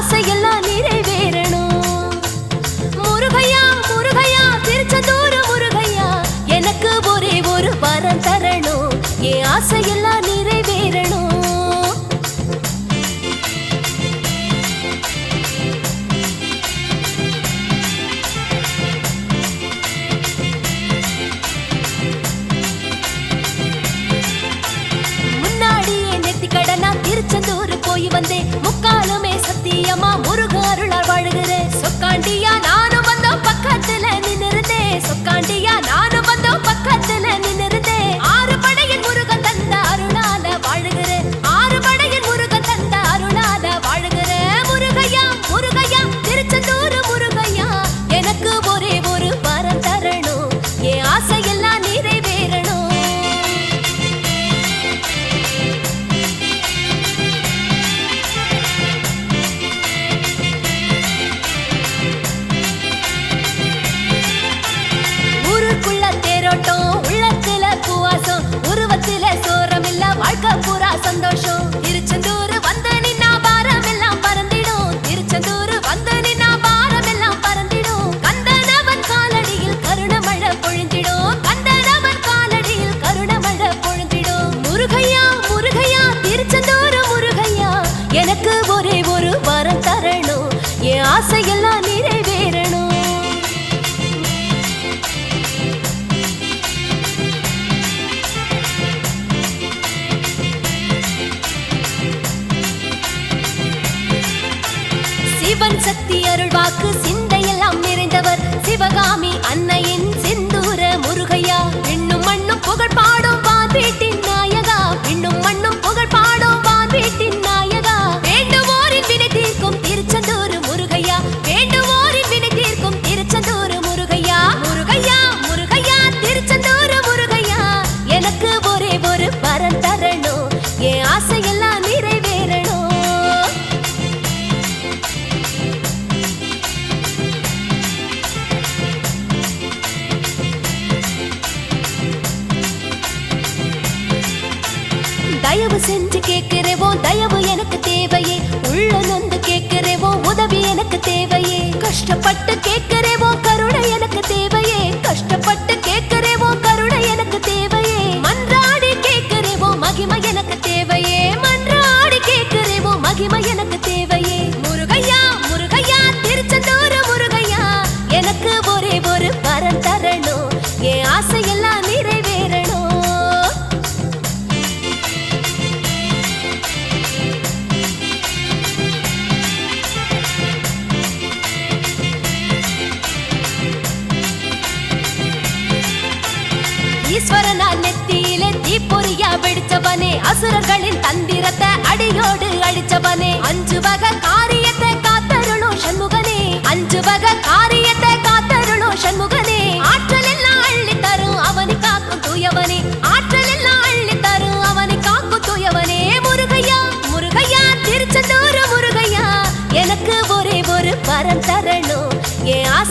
ஆசையெல்லாம் நிறைவேறணும். முருகையா முருகையா திருச்செந்தூர் முருகையா எனக்கு ஒரே ஒரு வரம் தரணும். என் ஆசையெல்லாம் ஆசையெல்லாம் நிறைவேறணும். சிவன் சக்தி அருள் வாக்கு சிந்தையெல்லாம் நிறைந்தவர். சிவகாமி அன்னையின் செந்தூர முருகையா எண்ணும் மண்ணும் புகழ் பாடும் பாத்தீட்டி தயவு செஞ்சு கேட்கிறேவோ தயவு எனக்கு தேவையே. உள்ள நொந்து கேட்கிறேவோ உதவி எனக்கு தேவையே. கஷ்டப்பட்டு கேட்கிறேவோ கருணை எனக்கு தேவையே. கஷ்டப்பட்டு கேட்கிறேவோ கருணை எனக்கு தேவையே. மன்றாடி கேட்கிறேவோ மகிமை எனக்கு தேவையே. மன்றாடி கேட்கிறேவோ மகிமை எனக்கு தேவையே. முருகையா முருகையா திருச்செந்தூர் முருகையா. எனக்கு ஒரே ஒரு அசுரர்களின் தந்திரத்தை அடியோடு அடிச்சவனே அஞ்சு வகை